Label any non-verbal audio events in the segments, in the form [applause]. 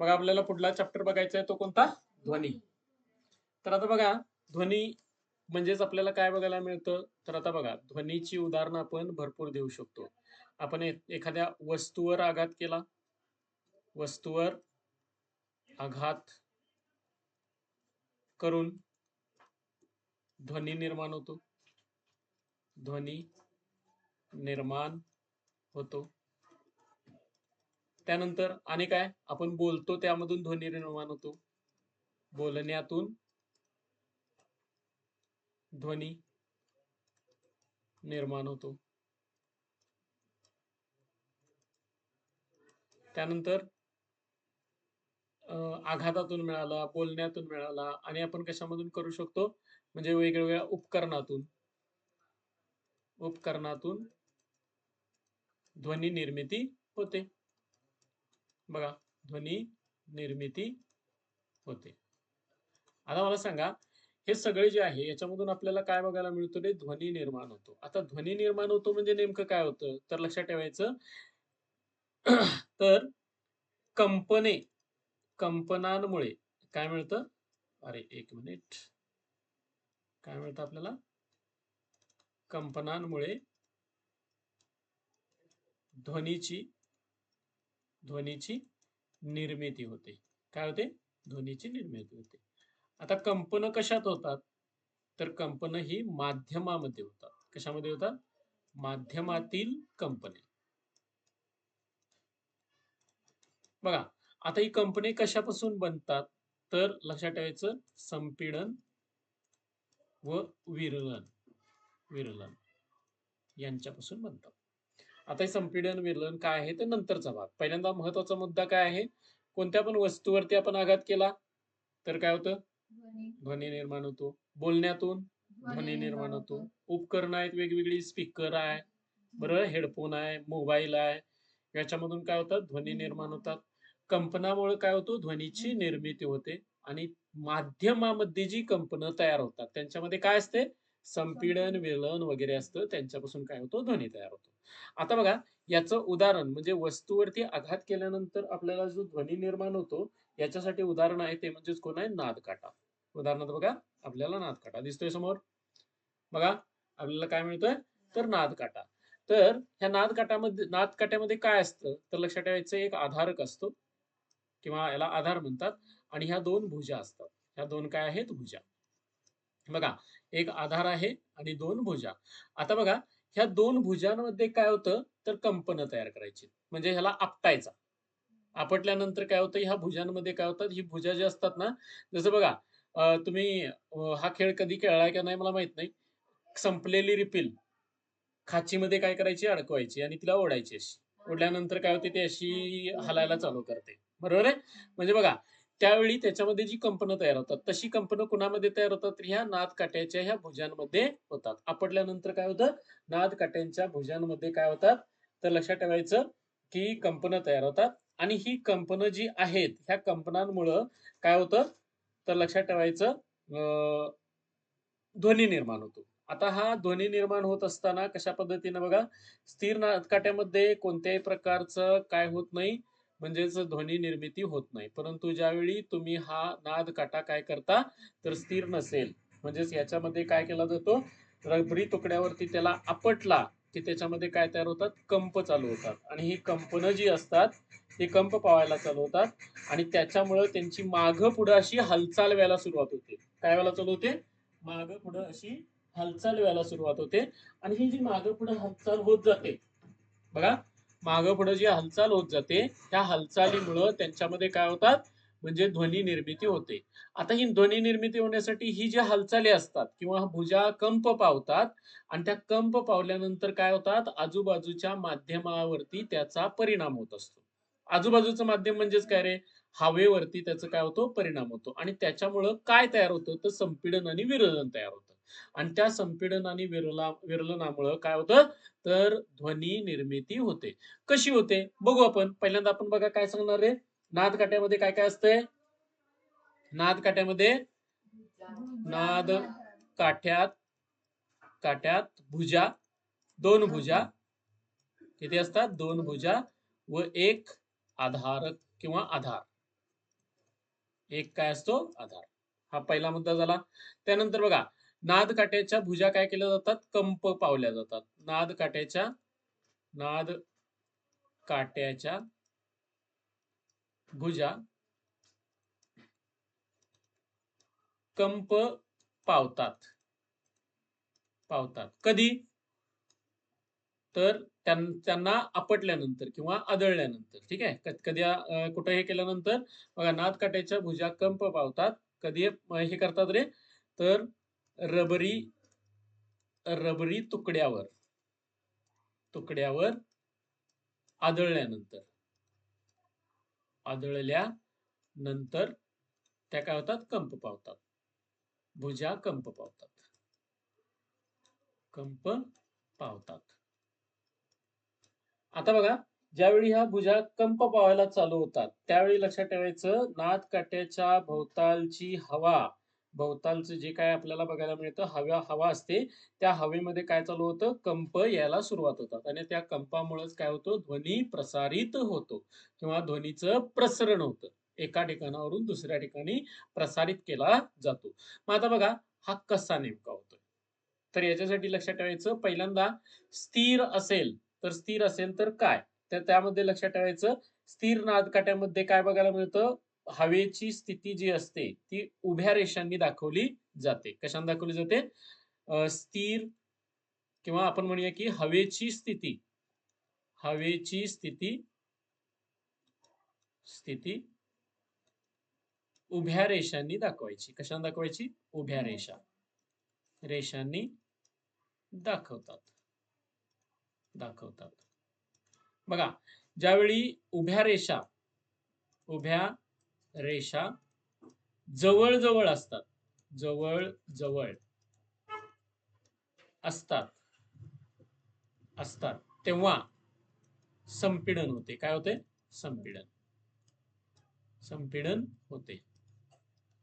बघा आपल्याला पुढला चॅप्टर बघायचा आहे तो कोणता? ध्वनी. तर आता बघा ध्वनी म्हणजेच आपल्याला काय बघायला मिळतं? तर आता बघा ध्वनीची उदाहरणं आपण भरपूर देऊ शकतो. आपण एखाद्या वस्तूवर आघात केला. वस्तूवर आघात करून ध्वनी निर्माण होतो. ध्वनी निर्माण होतो. त्यानंतर आणि काय? आपण बोलतो त्यामधून ध्वनी निर्माण होतो. बोलण्यातून ध्वनी निर्माण होतो. त्यानंतर आघातातून मिळाला बोलण्यातून मिळाला आणि आपण कशामधून करू शकतो? म्हणजे वेगवेगळ्या उपकरणातून. उपकरणातून ध्वनी निर्मिती होते. बघा ध्वनी निर्मिती होते. आता मला सांगा हे सगळे जे आहे याच्यामधून आपल्याला काय बघायला मिळतं रे ध्वनी निर्माण होतो. आता ध्वनी निर्माण होतो म्हणजे नेमकं काय होतं? तर लक्षात ठेवायचं. [clears throat] तर कंपने कंपनांमुळे काय मिळतं? अरे एक मिनिट. काय मिळतं आपल्याला? कंपनांमुळे ध्वनीची ध्वनीची निर्मिती होते. काय होते? ध्वनीची निर्मिती होते. आता कंपन कशात होतात? तर कंपन ही माध्यमामध्ये होतात. कशामध्ये होतात? माध्यमातील कंपने. बघा आता ही कंपनी कशापासून बनतात? तर लक्षात ठेवायचं संपीडन व विरलन. विरलन. यांच्यापासून बनतात. आता हे संपीडन विरलन काय आहे ते नंतरचा भाग. पहिल्यांदा महत्त्वाचा मुद्दा काय आहे? कोणत्या पण वस्तूवरती आपण आघात केला तर काय होतं? ध्वनी. निर्माण होतो. बोलण्यातून ध्वनी निर्माण होतो. उपकरण आहेत वेगवेगळी स्पीकर आहे. बरोबर हेडफोन आहे मोबाईल आहे. याच्यामधून काय होतात? ध्वनी निर्माण होतात. कंपनामुळे काय होतो? ध्वनीची निर्मिती होते. आणि माध्यमामध्ये जी कंपनं तयार होतात त्यांच्यामध्ये काय असते? संपीडन. विरलन वगैरे असतं. त्यांच्यापासून काय होतो? ध्वनी तयार होतो. आता बघा याचं उदाहरण म्हणजे वस्तूवरती आघात केल्यानंतर आपल्याला जो ध्वनी निर्माण होतो याच्यासाठी उदाहरण आहे ते म्हणजेच कोण आहे? नादकाटा. उदाहरणार्थ बघा आपल्याला नादकाटा दिसतोय समोर. बघा आपल्याला काय मिळतोय? तर नादकाटा. तर ह्या नादकाटामध्ये नादकाट्यामध्ये काय असतं? तर लक्षात ठेवायचं एक आधारक असतो किंवा याला आधार म्हणतात आणि ह्या दोन भुजा असतात. ह्या दोन काय आहेत? भुजा. बघा एक आधार आहे आणि दोन भुजा. आता बघा ह्या दोन भुजांमध्ये काय होतं? तर कंपन तयार करायची. म्हणजे ह्याला आपटायचा. आपटल्यानंतर काय होतं? ह्या भुजांमध्ये काय होतात? ही भुजा जी असतात ना जसं बघा तुम्ही हा खेळ कधी खेळलाय का नाही मला माहीत नाही. संपलेली रिपील. खाचीमध्ये काय करायची? अडकवायची आणि तिला ओढायची अशी. ओढल्यानंतर काय होते? ती अशी हलायला चालू करते. बरोबर आहे? म्हणजे बघा त्यावेळी त्याच्यामध्ये जी कंपनं तयार होतात तशी कंपनं कुणामध्ये तयार होतात? तर ह्या नाद काट्याच्या ह्या भुजांमध्ये होतात. आपटल्यानंतर काय होतं? नाद काट्यांच्या भुजांमध्ये काय होतात? तर लक्षात ठेवायचं की कंपनं तयार होतात आणि ही कंपनं जी आहेत ह्या कंपनांमुळं काय होतं? तर लक्षात ठेवायचं अं, ध्वनी निर्माण होतो. आता हा ध्वनी निर्माण होत असताना कशा पद्धतीनं बघा? स्थिर नादकाट्यामध्ये कोणत्याही प्रकारचं काय होत नाही. म्हणजेच ध्वनी निर्मिती होत नाही. परंतु ज्यावेळी तुम्ही हा नाद काटा काय करता तर स्थिर नसेल. म्हणजेच याच्यामध्ये काय केला जातो? रबरी तुकड्यावरती त्याला आपटला की त्याच्यामध्ये काय तयार होतात? कंप चालू होतात. आणि ही कंपनं जी असतात ते कंप पावायला चालू होतात. आणि त्याच्यामुळं त्यांची माग पुढं अशी हालचाल व्हायला सुरुवात होते. काय व्हायला चालू होते? माग पुढं अशी हालचाल व्हायला सुरुवात होते. आणि ही जी माग पुढं हालचाल होत जाते बघा माग पुढे जी हालचाल होत जाते त्या हालचालीमुळं त्यांच्यामध्ये काय होतात? म्हणजे ध्वनी निर्मिती होते. आता ही ध्वनी निर्मिती होण्यासाठी ही जी हालचाली असतात किंवा भुजा कंप पावतात आणि त्या कंप पावल्यानंतर काय होतात? आजूबाजूच्या माध्यमावरती त्याचा परिणाम होत असतो. आजूबाजूचं माध्यम म्हणजेच काय रे? हवेवरती त्याचा काय होतो? परिणाम होतो. आणि त्याच्यामुळं काय तयार होतं? तर संपीडन आणि विरोधन तयार होतं. आणि त्या संपीडन आणि विरला विरलनामुळं काय होतं? तर ध्वनी निर्मिती होते. कशी होते? बघू आपण. पहिल्यांदा आपण बघा काय सांगणार रे? नाद काट्यामध्ये काय काय असतंय? नाद काट्यामध्ये नाद काठ्यात काट्यात भुजा दोन भुजा. किती असतात? दोन भुजा व एक आधारक किंवा आधार. एक काय असतो? आधार. हा पहिला मुद्दा झाला. त्यानंतर बघा. नाद काट्याच्या भुजा काय केल्या जातात? कंप पावल्या जातात. नाद काट्याच्या नाद काट्याच्या भुजा कंप पावतात. पावतात. कधी? तर त्यांना आपटल्यानंतर किंवा आदळल्यानंतर. ठीक आहे? कधी कुठं हे केल्यानंतर? बघा नाद काट्याच्या भुजा कंप पावतात. कधी हे करतात रे? तर रबरी रबरी तुकड्यावर. तुकड्यावर आदळल्यानंतर. आदळल्यानंतर त्या काय होतात? कंप पावतात. भुजा कंप पावतात. कंप पावतात. आता बघा ज्यावेळी ह्या भुजा कंप पावायला चालू होतात त्यावेळी लक्षात ठेवायचं नाद काट्याच्या भोवतालची हवा. भोवतालचं जे काय आपल्याला बघायला मिळतं हवा हवा असते त्या हवेमध्ये काय चालू होतं? कंप यायला सुरुवात होतात. आणि त्या कंपामुळेच काय होतं? ध्वनी प्रसारित होतो. किंवा ध्वनीचं प्रसरण होतं. एका ठिकाणावरून दुसऱ्या ठिकाणी प्रसारित केला जातो. मग आता बघा हा कसा नेमका होतो तर याच्यासाठी लक्षात ठेवायचं पहिल्यांदा स्थिर असेल तर स्थिर असेल तर काय? तर त्यामध्ये लक्षात ठेवायचं स्थिर नादकाट्यामध्ये काय बघायला मिळतं? हवेची स्थिती जी असते ती उभ्या रेषांनी दाखवली जाते. कशाने दाखवली जाते? स्थिर किंवा आपण म्हणूया की हवेची स्थिती हवेची स्थिती स्थिती उभ्या रेषांनी दाखवायची. कशाने दाखवायची? उभ्या रेषा रेषांनी दाखवतात दाखवतात. बघा ज्यावेळी उभ्या रेषा उभ्या रेषा जवळ जवळ असतात. जवळ जवळ असतात. असतात. तेव्हा संपीडन होते. काय होते? संपीडन. संपीडन होते.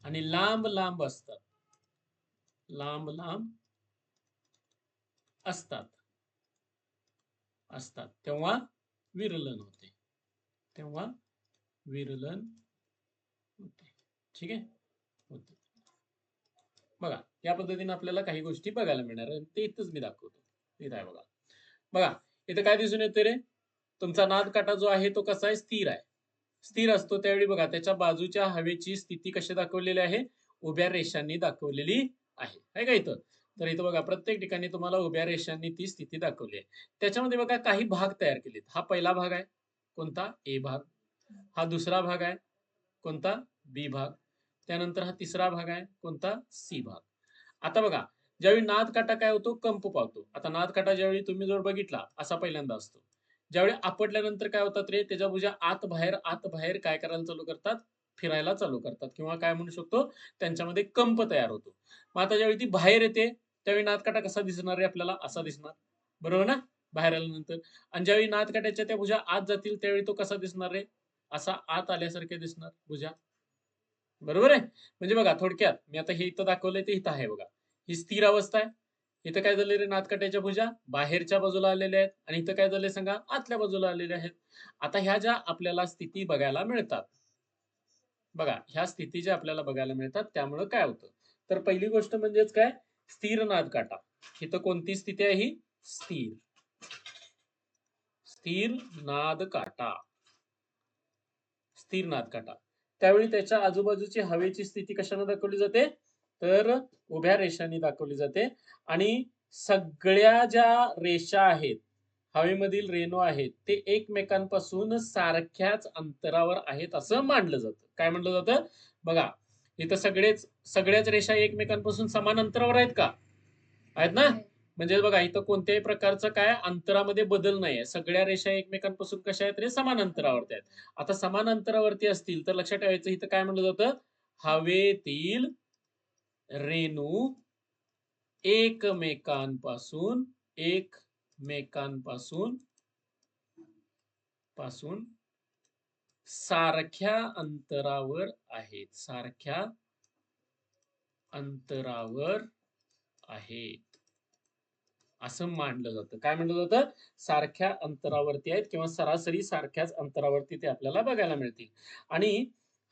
आणि लांब लांब असतात. लांब लांब असतात. असतात. तेव्हा विरलन होते. तेव्हा विरलन ठीक आहे? बघा या पद्धतीने आपल्याला काही गोष्टी बघायला मिळणार आहे. ते इथंच मी दाखवतो. इथं आहे बघा. बघा इथं काय दिसून येते रे? तुमचा नाद काटा जो आहे तो कसा आहे? स्थिर आहे. स्थिर असतो त्यावेळी बघा त्याच्या बाजूच्या हवेची स्थिती कशी दाखवलेली आहे? उभ्या रेषांनी दाखवलेली आहे. आहे का इथं? तर इथं बघा प्रत्येक ठिकाणी तुम्हाला उभ्या रेषांनी ती स्थिती दाखवली आहे. त्याच्यामध्ये बघा काही भाग तयार केलेत. हा पहिला भाग आहे. कोणता? ए भाग. हा दुसरा भाग आहे. कोणता? बी भाग. त्यानंतर हा तिसरा भाग आहे कोणता? सी भाग. आता बघा ज्यावेळी नाद काटा काय होतो? कंप पावतो. आता नाद काटा ज्यावेळी तुम्ही जर बघितला असा पहिल्यांदा असतो. ज्यावेळी आपटल्यानंतर काय होतात रे? त्याच्या भुजा आत बाहेर आत बाहेर काय करायला चालू करतात? फिरायला चालू करतात. किंवा काय म्हणू शकतो? त्यांच्यामध्ये कंप तयार होतो. मग आता ज्यावेळी ती बाहेर येते त्यावेळी नादकाटा कसा दिसणार रे आपल्याला? असा दिसणार. बरोबर ना? बाहेर आल्यानंतर. आणि ज्यावेळी नादकाट्याच्या त्या भुजा आत जातील त्यावेळी तो कसा दिसणार रे? असा आत आल्यासारखे दिसणार भुजा. बरोबर आहे? म्हणजे बघा थोडक्यात मी आता हे इथं दाखवलंय ते इथं आहे बघा. ही स्थिर अवस्था आहे. इथं काय झाले रे नादकाट्याच्या भुजा बाहेरच्या बाजूला आलेल्या आहेत आणि इथं काय झाले सांगा? आतल्या बाजूला आलेल्या आहेत. आता ह्या ज्या आपल्याला स्थिती बघायला मिळतात बघा ह्या स्थिती ज्या आपल्याला बघायला मिळतात त्यामुळं काय होतं? तर पहिली गोष्ट म्हणजेच काय? स्थिर नाद काटा इथं कोणती स्थिती आहे ही? स्थिर. स्थिर नाद काटा स्थिर नाद काटा त्यावेळी त्याच्या आजूबाजूची हवेची स्थिती कशाने दाखवली जाते? तर उभ्या रेषांनी दाखवली जाते. आणि सगळ्या ज्या रेषा आहेत हवेमधील रेणू आहेत ते एकमेकांपासून सारख्याच अंतरावर आहेत असं मानलं जातं. काय म्हणलं जातं? बघा इथं सगळेच सगळ्याच रेषा एकमेकांपासून समान अंतरावर आहेत का? आहेत ना? म्हणजे बघा इथं कोणत्याही प्रकारचं काय अंतरामध्ये बदल नाहीये. सगळ्या रेषा एकमेकांपासून कशा आहेत रे? समान अंतरावरती आहेत. आता समान अंतरावरती असतील तर लक्षात ठेवायचं इथं काय म्हणलं जातं? हवेतील रेणू एकमेकांपासून एकमेकांपासून पासून सारख्या अंतरावर आहेत. सारख्या अंतरावर आहेत. असं मानलं जातं. काय म्हणलं जातं? सारख्या अंतरावरती आहेत किंवा सरासरी सारख्याच अंतरावरती ते आपल्याला बघायला मिळतील. आणि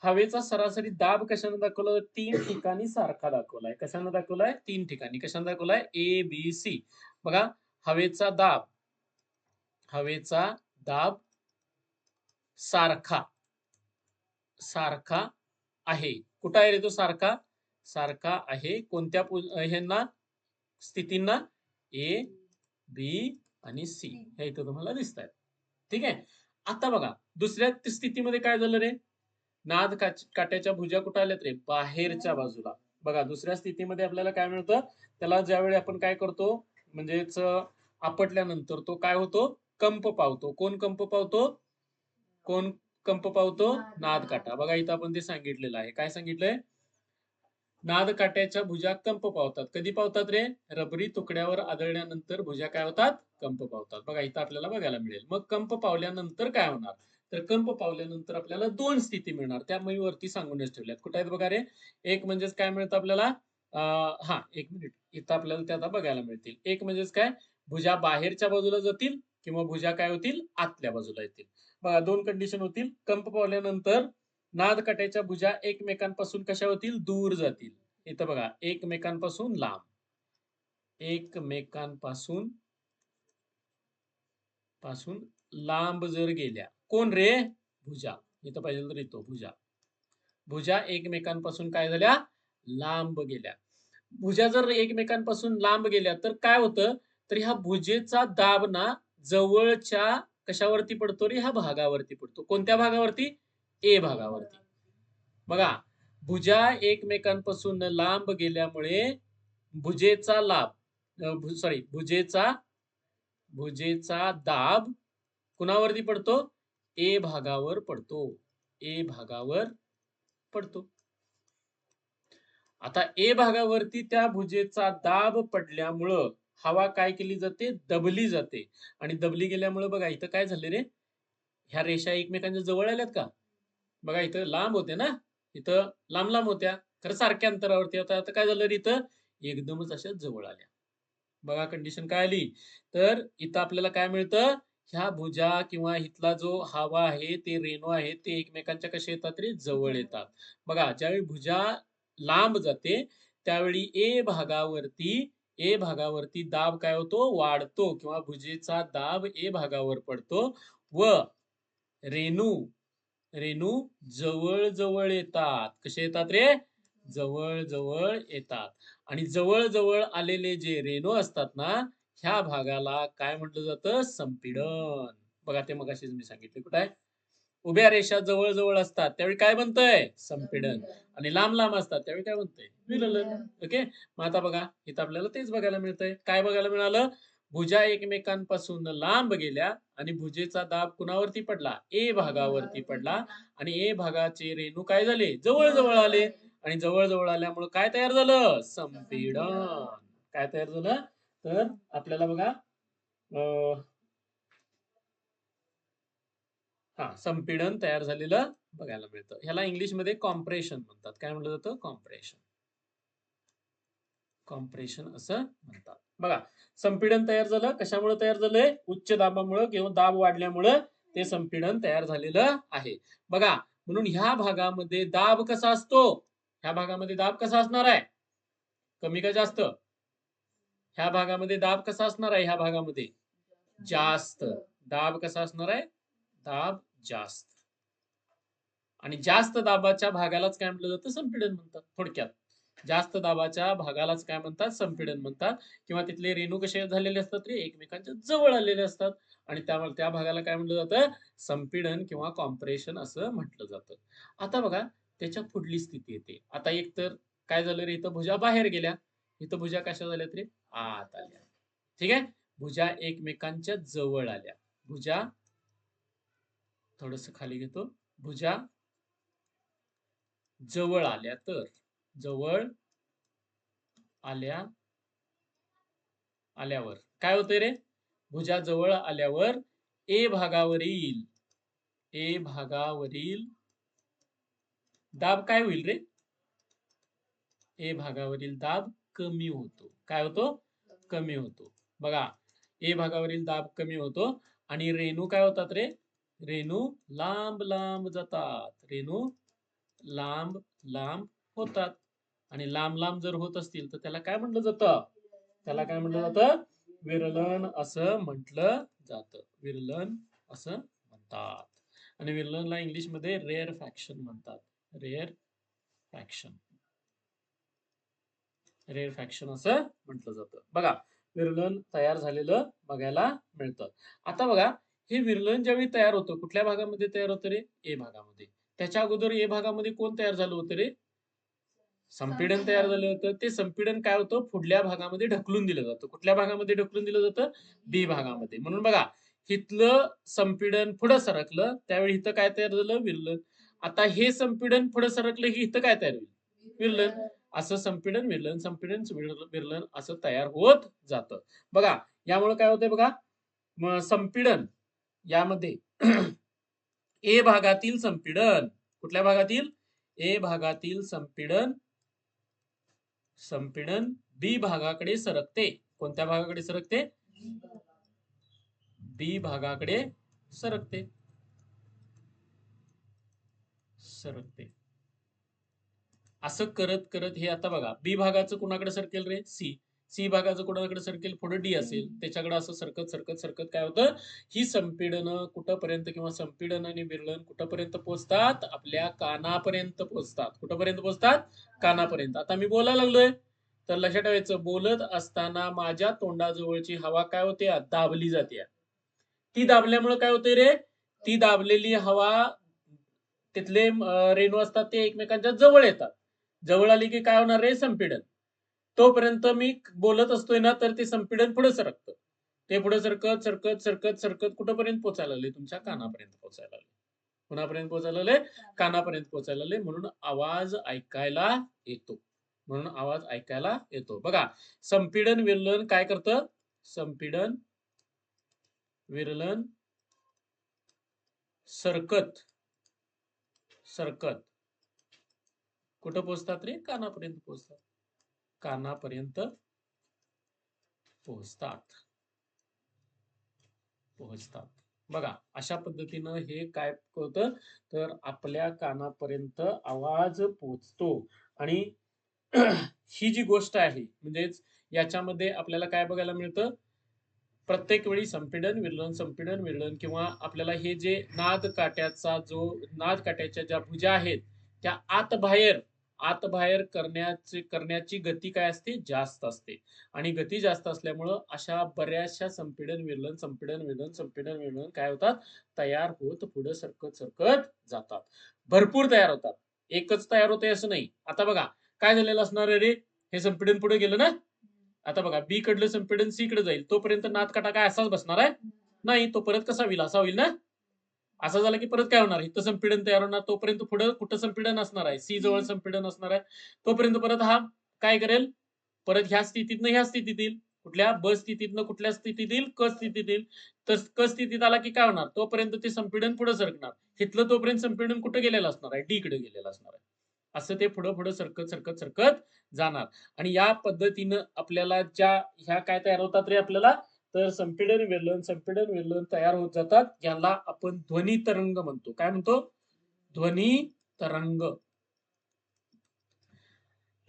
हवेचा सरासरी दाब कशाने दाखवला? तीन ठिकाणी सारखा दाखवलाय. कशाने दाखवलाय? तीन ठिकाणी. कशाने दाखवलाय? ए बी सी बघा हवेचा दाब. हवेचा दाब सारखा. सारखा आहे. कुठं आहे रे तो सारखा? सारखा आहे कोणत्या ह्यांना? स्थितींना? ए बी आणि सी हे इथं तुम्हाला दिसत आहेत ठीक आहे? आता बघा दुसऱ्या स्थितीमध्ये काय झालं रे? नाद काट्याच्या भुजा कुठं आल्यात रे? बाहेरच्या बाजूला. बघा दुसऱ्या स्थितीमध्ये आपल्याला काय मिळतं? त्याला ज्यावेळी आपण काय करतो? म्हणजेच आपटल्यानंतर तो काय होतो? कंप पावतो. कोण कंप पावतो? कोण कंप पावतो? नाद काटा. बघा इथं आपण ते सांगितलेलं आहे. काय सांगितलंय? नाद काट्याच्या भुजा कंप पावतात. कधी पावतात रे? रबरी तुकड्यावर आदळल्यानंतर भुजा काय होतात? कंप पावतात. बघा इथं आपल्याला बघायला मिळेल. मग कंप पावल्यानंतर काय होणार? तर कंप पावल्यानंतर आपल्याला दोन स्थिती मिळणार. त्या मी वरती सांगूनच ठेवल्यात. कुठे आहेत बघा रे? एक म्हणजेच काय मिळतं आपल्याला? हा एक मिनिट. इथं आपल्याला ते आता बघायला मिळतील. एक म्हणजेच काय? भुजा बाहेरच्या बाजूला जातील किंवा भुजा काय होतील? आतल्या बाजूला येतील. बघा दोन कंडिशन होतील. कंप पावल्यानंतर नादकाट्याच्या भुजा एकमेकांपासून कशा होतील? दूर जातील. इथं बघा एकमेकांपासून लांब. एकमेकांपासून पासून लांब जर गेल्या कोण रे? भुजा. इथं पाहिजे तर येतो भुजा. भुजा एकमेकांपासून काय झाल्या? लांब गेल्या. भुजा जर एकमेकांपासून लांब गेल्या तर काय होतं? तर ह्या भुजेचा दाब ना जवळच्या कशावरती पडतो रे? ह्या भागावरती पडतो. कोणत्या भागावरती? ए भागावरती. बघा भुजा एकमेकांपासून लांब गेल्यामुळे भुजेचा लाभ सॉरी भुजेचा भुजेचा दाब कुणावरती पडतो? ए भागावर पडतो. ए भागावर पडतो. आता ए भागावरती त्या भुजेचा दाब पडल्यामुळं हवा काय केली जाते? दबली जाते. आणि दबली गेल्यामुळे बघा इथं काय झाले रे? ह्या रेषा एकमेकांच्या जवळ आल्यात का? बघा इथं लांब होते ना? इथं लांब लांब होत्या. खरं सारख्या अंतरावरती होता आता काय झालं रे इथं? एकदमच अशा जवळ आल्या. बघा कंडिशन काय आली? तर इथं आपल्याला काय मिळतं? ह्या भुजा किंवा इथला जो हवा आहे ते रेणू आहे ते एकमेकांच्या कसे येतात रे? जवळ. येतात. बघा ज्यावेळी भुजा लांब जाते त्यावेळी ए भागावरती ए भागावरती दाब काय होतो? वाढतो. किंवा भुजेचा दाब ए भागावर पडतो. व रेणू रेणू जवळ जवळ येतात. कसे येतात रे? जवळ जवळ येतात. आणि जवळ जवळ आलेले जे रेणू असतात ना ह्या भागाला काय म्हटलं जातं? संपीडन. बघा ते मग मी सांगितले. कुठे आहे? उभ्या रेषा जवळ जवळ असतात. त्यावेळी काय बनतंय? संपीडन. आणि लांब लांब असतात. त्यावेळी काय बनतंय? विललन. ओके? मग आता बघा. इथं आपल्याला तेच बघायला मिळतंय. काय बघायला मिळालं? भुजा एकमेकांपासून लांब गेल्या. आणि भुजेचा दाब कुणावरती पडला? ए भागावरती पडला. आणि ए भागाचे रेणू काय झाले? जवळ जवळ आले आणि जवळ जवळ आल्यामुळे काय तयार झालं? संपीडन. काय तयार झालं? तर आपल्याला बघा हा संपीडन तयार झालेलं बघायला मिळतं. ह्याला इंग्लिशमध्ये कॉम्प्रेशन म्हणतात. काय म्हटलं जातं? कॉम्प्रेशन कॉम्प्रेशन असं म्हणतात. बघा संपीडन तयार झालं. कशामुळे तयार झालंय? उच्च दाबामुळे किंवा दाब वाढल्यामुळं ते संपीडन तयार झालेलं आहे. बघा म्हणून ह्या भागामध्ये दाब कसा असतो? ह्या भागामध्ये दाब कसा असणार आहे? कमी का जास्त? ह्या भागामध्ये दाब कसा असणार आहे? ह्या भागामध्ये जास्त. दाब कसा असणार आहे? दाब जास्त. आणि जास्त दाबाच्या भागालाच काय म्हटलं जातं? संपीडन म्हणतात थोडक्यात. जास्त दाबाच्या भागालाच काय म्हणतात? संपीडन म्हणतात. किंवा तिथले रेणू कसे झालेले असतात रे? एकमेकांच्या जवळ आलेले असतात. आणि त्यामुळे त्या भागाला काय म्हटलं जातं? संपीडन किंवा कॉम्प्रेशन असं म्हटलं जातं. आता बघा त्याच्या पुढली स्थिती येते? आता एक तर काय झालं रे? इथं भुजा बाहेर गेल्या. इथं भुजा कशा झाल्यात रे? आत आल्या. ठीक आहे? भुजा एकमेकांच्या जवळ आल्या. भुजा थोडस खाली घेतो. भुजा जवळ आल्या तर. जवळ आल्या आल्यावर. काय होतंय रे? भुजा जवळ आल्यावर ए भागावरील ए भागावरील दाब काय होईल रे? ए भागावरील दाब कमी होतो. काय होतो? कमी होतो. बघा ए भागावरील दाब कमी होतो आणि रेणू काय होतात रे? रेणू लांब लांब जातात. रेणू लांब लांब होतात. आणि लांब लांब जर होत असतील तर त्याला काय म्हटलं जातं? त्याला काय म्हटलं जातं? विरलन असं म्हटलं जातं. विरलन असं म्हणतात. आणि विरलनला इंग्लिशमध्ये रेअर फॅक्शन म्हणतात. रेअर फॅक्शन रेअर फॅक्शन असं म्हटलं जातं. बघा विरलन तयार झालेलं बघायला मिळतं. आता बघा हे विरलन ज्यावेळी तयार होतं कुठल्या भागामध्ये तयार होतं रे? ए भागामध्ये. त्याच्या अगोदर ए भागामध्ये कोण तयार झालं होतं रे? संपीडन तयार झालं होतं. ते संपीडन काय होतं? पुढल्या भागामध्ये ढकलून दिलं जातं. कुठल्या भागामध्ये ढकलून दिलं जातं? बी भागामध्ये. म्हणून बघा इथलं संपीडन पुढे सरकलं त्यावेळी इथं काय तयार झालं? विरलन. आता हे संपीडन पुढे सरकलं की इथं काय तयार होईल? विरलन. असं संपीडन विरलन संपीडन विरल- विरलन असं तयार होत जातं. बघा यामुळे काय होतंय बघा? संपीडन यामध्ये [clears throat] ए भागातील संपीडन. कुठल्या भागातील? ए भागातील संपीडन संपीडन बी भागाकडे सरकते. कोणत्या भागाकडे सरकते? बी भागाकडे सरकते. सरकते. असं करत करत हे आता बघा बी भागाचं कुणाकडे सरकेल रे? सी. सी भागाचं कोणाकडे सरकेल पुढे डी असेल. त्याच्याकडे असं सरकत सरकत सरकत काय होतं? ही संपीडन कुठपर्यंत किंवा संपीडन आणि विरलन कुठपर्यंत पोहोचतात? आपल्या कानापर्यंत पोहोचतात. कुठपर्यंत पोहोचतात? कानापर्यंत. आता मी बोलायला लागलोय. तर लक्षात ठेवायचं बोलत असताना माझ्या तोंडाजवळची हवा काय होते? दाबली जाते. ती दाबल्यामुळे काय होते रे? ती दाबलेली हवा तिथले रेणू असतात ते एकमेकांच्या जवळ येतात. जवळ आली की काय होणार रे? संपीडन. तोपर्यंत मी बोलत असतोय ना तर ते संपीडन पुढे सरकतं. ते पुढे सरकत सरकत सरकत सरकत कुठपर्यंत पोचायला लागले? तुमच्या कानापर्यंत पोहोचायला लागले. कुणापर्यंत पोचायला लागले? कानापर्यंत पोहोचायला लागले. म्हणून आवाज ऐकायला येतो. म्हणून आवाज ऐकायला येतो. बघा संपीडन विरलन काय करतं? संपीडन विरलन सरकत सरकत. कुठं पोचतात रे? कानापर्यंत पोचतात. कानापर्यंत पोहोचतात. पोहोचतात. बघा अशा पद्धतीनं हे काय होतं? तर आपल्या कानापर्यंत आवाज पोचतो आणि [clears throat] ही जी गोष्ट आहे म्हणजेच याच्यामध्ये आपल्याला काय बघायला मिळतं? प्रत्येक वेळी संपीडन विरलन संपीडन विरलन किंवा आपल्याला हे जे नाद काट्याचा जो नाद काट्याच्या ज्या भुजा आहेत त्या आत बाहेर आत बाहेर करण्याची करण्याची गती काय असते? जास्त असते. आणि गती जास्त असल्यामुळं अशा बऱ्याचशा संपीडन विरलन संपीडन विरलन संपीडन विरलन काय होतात? तयार होत पुढे सरकत सरकत जातात. भरपूर तयार होतात. एकच तयार होते असं नाही. आता बघा काय झालेलं असणार रे? हे संपीडन पुढे गेलं ना? आता बघा बी कडलं संपीडन सी कडे जाईल. तोपर्यंत नाद काटा काय असाच बसणार आहे? नाही तो परत कसा होईल असा होईल ना? असं झालं की परत काय होणार? इथं संपीडन तयार होणार तोपर्यंत पुढे कुठं संपीडन असणार आहे? सी जवळ संपीडन असणार आहे. तोपर्यंत परत हा काय करेल? परत ह्या स्थितीतनं ह्या स्थितीत येईल. कुठल्या ब स्थितीतनं कुठल्या स्थितीत येईल? क स्थितीत येईल. तर क स्थितीत आला की काय होणार? तोपर्यंत ते संपीडन पुढे सरकणार. तिथलं तोपर्यंत संपीडन कुठं गेलेलं असणार आहे? डी कडे गेलेलं असणार आहे. असं ते पुढं पुढं सरकत सरकत सरकत जाणार. आणि या पद्धतीनं आपल्याला ज्या ह्या काय तयार होतात रे आपल्याला? तर संपीडन वेलन संपीडन वेलन तयार होत जातात. याला आपण ध्वनी तरंग म्हणतो. काय म्हणतो? ध्वनी तरंग.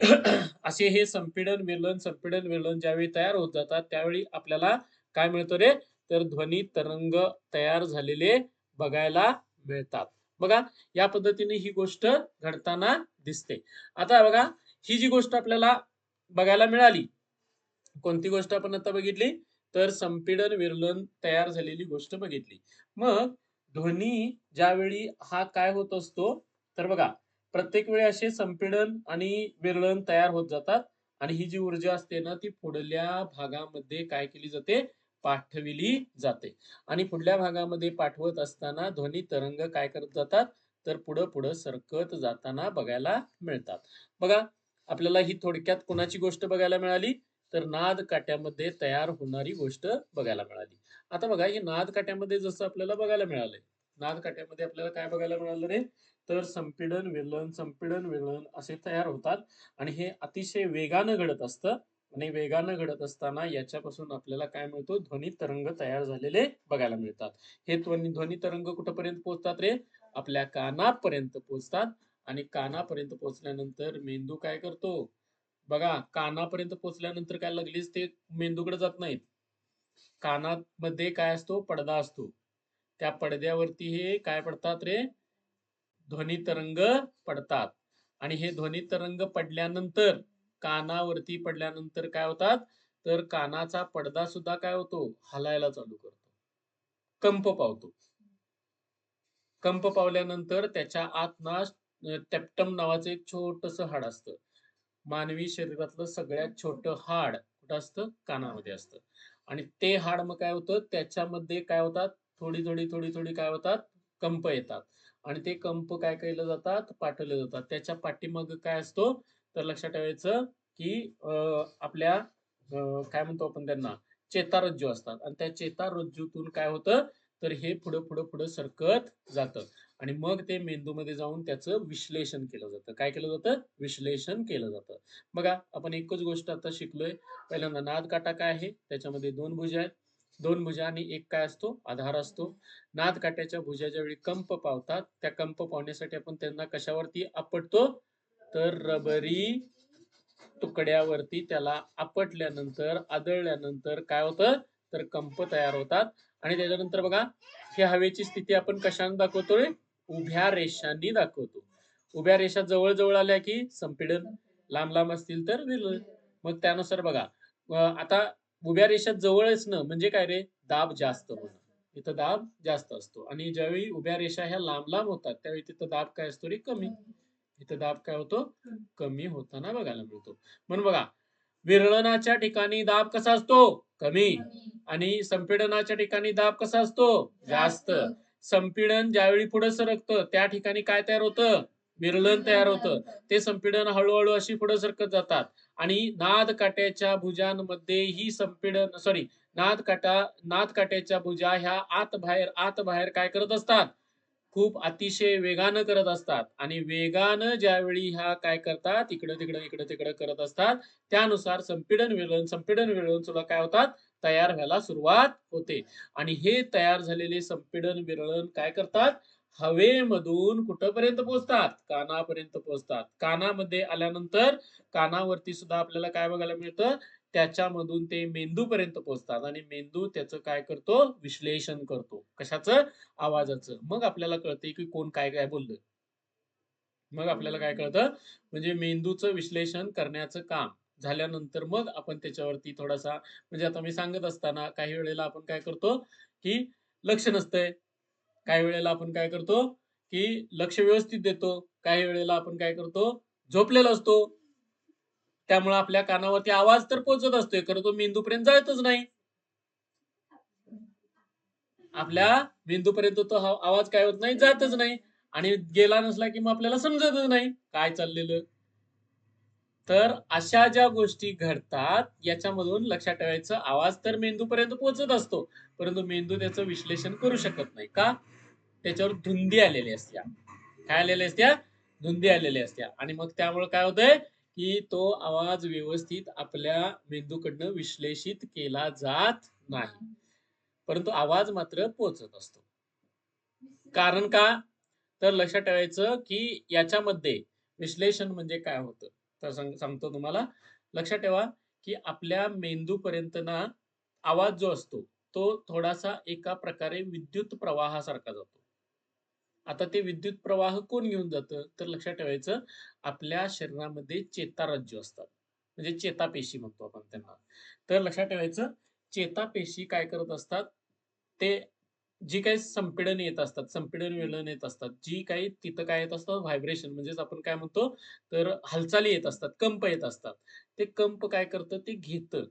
[clears throat] असे हे संपीडन वेलन संपीडन वेलन ज्यावेळी तयार होत जातात त्यावेळी आपल्याला काय मिळतं रे? तर ध्वनी तरंग तयार झालेले बघायला मिळतात. बघा या पद्धतीने ही गोष्ट घडताना दिसते. आता बघा ही जी गोष्ट आपल्याला बघायला मिळाली कोणती गोष्ट आपण आता बघितली? तर संपीडन विरलन तयार झालेली गोष्ट बघितली. मग ध्वनी ज्यावेळी हा काय होत असतो? तर बघा प्रत्येक वेळी असे संपीडन आणि विरलन तयार होत जातात आणि ही जी ऊर्जा असते ना ती पुढल्या भागामध्ये काय केली जाते? पाठविली जाते. आणि पुढल्या भागामध्ये पाठवत असताना ध्वनी तरंग काय करत जातात? तर पुढं पुढं सरकत जाताना बघायला मिळतात. बघा आपल्याला ही थोडक्यात कोणाची गोष्ट बघायला मिळाली? तर नाद काट्यामध्ये तयार होणारी गोष्ट बघायला मिळाली. आता बघा हे नाद काट्यामध्ये जसं आपल्याला बघायला मिळालंय नाद काट्यामध्ये आपल्याला काय बघायला मिळालं रे? तर संपीडन विलन संपीडन विलन असे तयार होतात आणि हे अतिशय वेगानं घडत असतं आणि वेगानं घडत असताना याच्यापासून आपल्याला काय मिळतो? ध्वनी तरंग तयार झालेले बघायला मिळतात. हे ध्वनी ध्वनी तरंग कुठपर्यंत पोहोचतात रे? आपल्या कानापर्यंत पोहोचतात आणि कानापर्यंत पोहोचल्यानंतर मेंदू काय करतो? बघा कानापर्यंत पोहोचल्यानंतर काय लगलीच ते मेंदूकडे जात नाहीत. कानामध्ये काय असतो? पडदा असतो. त्या पडद्यावरती हे काय पडतात रे? ध्वनी तरंग पडतात. आणि हे ध्वनी तरंग पडल्यानंतर कानावरती पडल्यानंतर काय होतात? तर कानाचा पडदा सुद्धा काय होतो? हलायला चालू करतो. कंप पावतो. कंप पावल्यानंतर त्याच्या आत ना टेप्टम नावाचं एक छोटस हाड असतं. मानवी शरीरातलं सगळ्यात छोटं हाड कुठं असतं? कानामध्ये असतं. आणि ते हाड मग काय होतं? त्याच्यामध्ये काय होतात? थोडी थोडी थोडी थोडी काय होतात? कंप येतात. आणि ते कंप काय केलं जातात? पाठवले जातात. त्याच्या पाठीमाग काय असतो? तर लक्षात ठेवायचं की अं, आपल्या काय म्हणतो आपण त्यांना? चेतारज्जू असतात. आणि त्या चेतारज्जूतून काय होतं? तर हे पुढं पुढं पुढं सरकत जातं. आणि मग ते मेंदूमध्ये जाऊन त्याचं विश्लेषण केलं जातं. काय केलं जातं? विश्लेषण केलं जातं. बघा आपण एकच गोष्ट आता शिकलोय. पहिल्यांदा नाद काटा काय आहे? त्याच्यामध्ये दोन भुजा आहेत. दोन भुजा आणि एक काय असतो? आधार असतो. नाद काट्याच्या भुजा ज्यावेळी कंप पावतात त्या कंप पावण्यासाठी आपण त्यांना कशावरती आपटतो? तर रबरी तुकड्यावरती त्याला आपटल्यानंतर आदळल्यानंतर काय होतं? तर कंप तयार होतात. आणि त्याच्यानंतर बघा ही हवेची स्थिती आपण कशाने दाखवतोय? उभ्या रेषांनी दाखवतो. उभ्या रेषा जवळ जवळ आल्या की संपीडन लांब लांब असतील तर विरळ मग त्यानुसार बघा आता उभ्या रेषा जवळ असणं म्हणजे काय रे? दाब जास्त होणं. इथं दाब जास्त असतो. आणि ज्यावेळी उभ्या रेषा ह्या लांब लांब होतात त्यावेळी तिथं दाब काय असतो रे? कमी. इथं दाब काय होतो? कमी होताना बघायला मिळतो. म्हणून बघा विरळणाच्या ठिकाणी दाब कसा असतो? कमी. आणि संपीडनाच्या ठिकाणी दाब कसा असतो? जास्त. संपीडन ज्यावेळी पुढे सरकतं त्या ठिकाणी काय तयार होतं? विरलन तयार होतं. ते संपीडन हळूहळू अशी पुढे सरकत जातात. आणि नाद काट्याच्या भुजांमध्ये ही संपीडन सॉरी नाद काटा नाद काट्याच्या भुजा ह्या आत बाहेर आत बाहेर काय करत असतात? खूप अतिशय वेगानं करत असतात. आणि वेगानं ज्यावेळी ह्या काय करतात? इकडं तिकडं इकडं तिकडं करत असतात. त्यानुसार संपीडन विरळण संपीडन विरळण सुद्धा काय होतात? तयार व्हायला सुरुवात होते. आणि हे तयार झालेले संपीडन विरळण काय करतात? हवेमधून कुठपर्यंत पोहोचतात? कानापर्यंत पोहोचतात. कानामध्ये आल्यानंतर कानावरती सुद्धा आपल्याला काय बघायला मिळतं? त्याच्यामधून ते मेंदूपर्यंत पोहोचतात. आणि मेंदू त्याचं काय करतो? विश्लेषण करतो. कशाचं? आवाजाचं. मग आपल्याला कळते की कोण काय काय बोललं. मग आपल्याला काय कळतं? म्हणजे मेंदूचं विश्लेषण करण्याचं काम. झाल्यानंतर मग आपण त्याच्यावरती थोडासा म्हणजे आता मी सांगत असताना काही वेळेला आपण काय करतो की लक्ष नसतंय. काही वेळेला आपण काय करतो की लक्ष व्यवस्थित देतो. काही वेळेला आपण काय करतो झोपलेला असतो. त्यामुळे आपल्या कानावरती आवाज तर पोहोचत असतोय. खरं तो मेंदूपर्यंत जायतच नाही. आपल्या मेंदूपर्यंत तो हा- आवाज काय होत नाही जातच नाही. आणि गेला नसला की मग आपल्याला समजतच नाही. काय चाललेलं? तर अशा ज्या गोष्टी घडतात याच्यामधून लक्षात ठेवायचं आवाज तर मेंदूपर्यंत पोहोचत असतो परंतु मेंदू त्याचं विश्लेषण करू शकत नाही. का? त्याच्यावर धुंदी आलेली असत्या. काय आलेल्या असत्या? धुंदी आलेल्या असत्या. आणि मग त्यामुळे काय होतंय? की तो आवाज व्यवस्थित आपल्या मेंदूकडनं विश्लेषित केला जात नाही. परंतु आवाज मात्र पोचत असतो. कारण का? तर लक्षात ठेवायचं की याच्यामध्ये विश्लेषण म्हणजे काय होतं? तर सांग- सांगतो तुम्हाला. लक्षात ठेवा की आपल्या मेंदूपर्यंत ना आवाज जो असतो तो थोडासा एका प्रकारे विद्युत प्रवाहासारखा जातो. आता ते विद्युत प्रवाह कोण घेऊन जातं? तर लक्षात ठेवायचं आपल्या शरीरामध्ये चेतारज्जू असतात. म्हणजे चेतापेशी म्हणतो आपण त्यांना. तर लक्षात ठेवायचं चेतापेशी काय करत असतात? ते जी काही संपीडन येत असतात संपीडन वेलन येत असतात जी काही तिथं काय येत असतात व्हायब्रेशन म्हणजेच आपण काय म्हणतो तर हालचाली येत असतात कंप येत असतात. ते कंप काय करतं ते घेतं.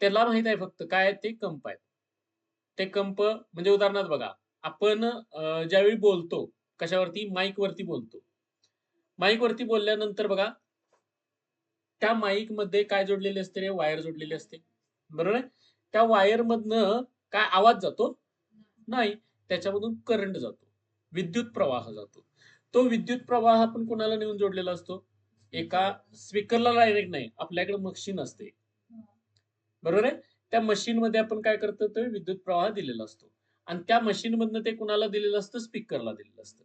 त्याला माहीत आहे फक्त काय ते कंप आहेत. ते कंप म्हणजे उदाहरणार्थ बघा आपण ज्यावेळी बोलतो कशावरती? माईक वरती बोलतो. माईक वरती बोलल्यानंतर बघा त्या माईकमध्ये काय जोडलेले असते रे? वायर जोडलेली असते. बरोबर आहे? त्या वायर मधनं काय आवाज जातो? नाही त्याच्यामधून करंट जातो. विद्युत प्रवाह जातो. तो विद्युत प्रवाह आपण कोणाला नेऊन जोडलेला असतो? एका स्पीकरला डायरेक्ट नाही आपल्याकडे मशीन असते. बरोबर आहे? त्या मशीन मध्ये आपण काय करतो? तो विद्युत प्रवाह दिलेला असतो. आणि त्या मशीन मधनं ते कुणाला दिलेलं असतं? स्पीकरला दिलेलं असतं.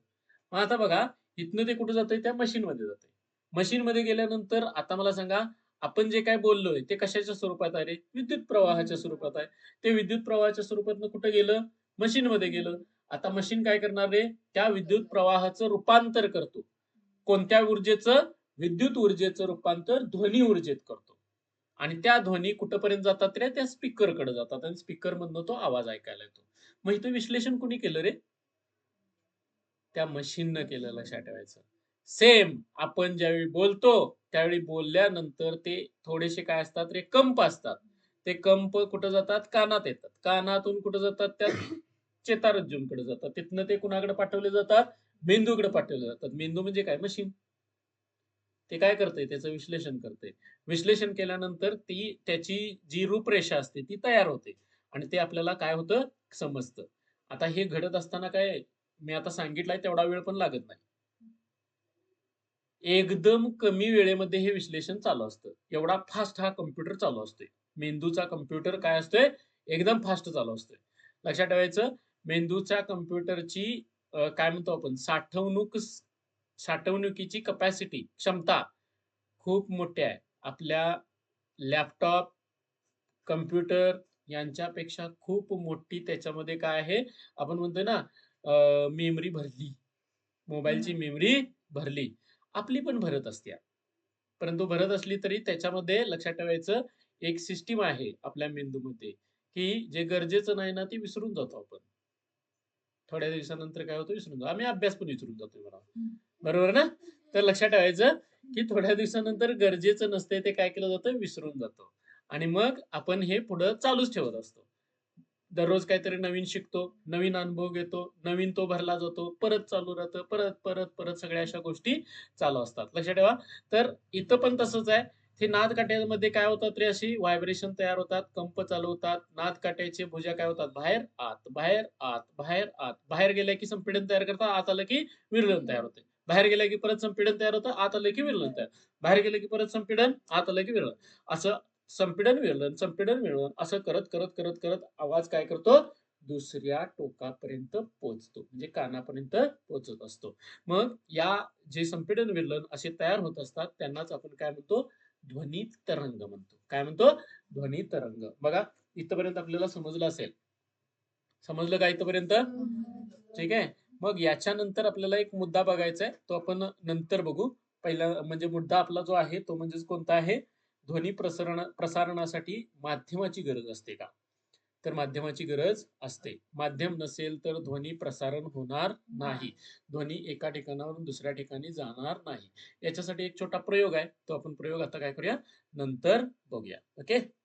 मग आता बघा इथनं ते कुठं जातंय? त्या मशीन मध्ये जातंय. मशीन मध्ये गेल्यानंतर आता मला सांगा आपण जे काय बोललोय ते कशाच्या स्वरूपात आहे रे? विद्युत प्रवाहाच्या स्वरूपात आहे. ते विद्युत प्रवाहाच्या स्वरूपात कुठं गेलं? मशीन मध्ये गेलं. आता मशीन काय करणार रे? त्या विद्युत प्रवाहाचं रूपांतर करतो. कोणत्या ऊर्जेचं? विद्युत ऊर्जेचं रूपांतर ध्वनी ऊर्जेत करतो. आणि त्या ध्वनी कुठपर्यंत जातात रे? त्या स्पीकरकडे जातात आणि स्पीकर मधनं तो आवाज ऐकायला येतो. मग इथं विश्लेषण कुणी केलं रे? त्या मशीननं केलं लक्षात ठेवायचं सेम आपण ज्यावेळी बोलतो त्यावेळी बोलल्यानंतर ते थोडेसे काय असतात रे? कंप असतात. ते कंप कुठं जातात? कानात येतात. कानातून कुठं जातात? त्या चेतारज्जूंकडे जातात. तिथनं ते कुणाकडे पाठवले जातात? मेंदूकडे पाठवले जातात. मेंदू म्हणजे काय? मशीन. ते काय करते त्याचं विश्लेषण करते विश्लेषण केल्यानंतर ती त्याची जी रूपरेषा असते ती तयार होते. आणि ते आपल्याला काय होतं? समजतं. आता हे घडत असताना काय मी आता सांगितलंय तेवढा वेळ पण लागत नाही. एकदम कमी वेळेमध्ये हे विश्लेषण चालू असतं. एवढा फास्ट हा कम्प्युटर चालू असतोय. मेंदूचा कम्प्युटर काय असतोय? एकदम फास्ट चालू असतोय. लक्षात ठेवायचं मेंदूच्या कम्प्युटरची काय म्हणतो आपण? साठवणूक साठवणुकीची कपॅसिटी क्षमता खूप मोठी आहे. आपल्या लॅपटॉप कम्प्युटर यांच्यापेक्षा खूप मोठी त्याच्यामध्ये काय आहे? आपण म्हणतोय ना मेमरी भरली. मोबाईलची मेमरी भरली. आपली पण भरत असते परंतु भरत असली तरी त्याच्यामध्ये लक्षात ठेवायचं एक सिस्टीम आहे आपल्या मेंदूमध्ये की जे गरजेचं नाही ना ते विसरून जातो आपण. थोड्या दिवसानंतर काय होतं? विसरून जातो. आम्ही अभ्यास पण विसरून जातोय बघा बरोबर ना? तर लक्षात ठेवायचं की थोड्या दिवसानंतर गरजेचं नसते ते काय केलं जातं? विसरून जातो. आणि मग आपण हे पुढं चालूच ठेवत असतो. दररोज काहीतरी नवीन शिकतो नवीन अनुभव घेतो नवीन तो भरला जातो परत चालू राहतं परत परत परत सगळ्या अशा गोष्टी चालू असतात. लक्षात ठेवा. तर इथं पण तसंच आहे. ते नादकाट्यामध्ये काय होतात रे अशी? व्हायब्रेशन तयार होतात कंप चालू होतात काट्याचे भुजा काय होतात? बाहेर आत बाहेर आत बाहेर आत. बाहेर गेल्या की संपीडन तयार करतात आत आलं की विरलन तयार होते. बाहेर गेल्या की परत संपीडन तयार होतं आत आलं की विरलन तयार. बाहेर गेलं की परत संपीडन आत आलं की विरलन. असं संपीडन विरलन संपीडन विरलन असं करत करत करत करत आवाज काय करतो? दुसऱ्या टोकापर्यंत पोहोचतो. म्हणजे कानापर्यंत पोहोचत असतो. मग या जे संपीडन विरलन असे तयार होत असतात त्यांनाच आपण काय म्हणतो? ध्वनी तरंग म्हणतो. काय म्हणतो? ध्वनी तरंग. बघा इथपर्यंत आपल्याला समजलं असेल. समजलं का इथपर्यंत? ठीक आहे. मग याच्यानंतर आपल्याला एक मुद्दा बघायचा आहे तो आपण नंतर बघू. पहिला म्हणजे मुद्दा आपला जो आहे तो म्हणजे कोणता आहे? ध्वनी प्रसारण प्रसारणासाठी माध्यमाची गरज असते का? तर माध्यमाची गरज असते. माध्यम नसेल तर ध्वनी प्रसारण होणार नाही. ध्वनी एका ठिकाणावरून दुसऱ्या ठिकाणी जाणार नाही. याच्यासाठी एक छोटा प्रयोग आहे. तो आपण प्रयोग आता काय करूया? नंतर बघूया. ओके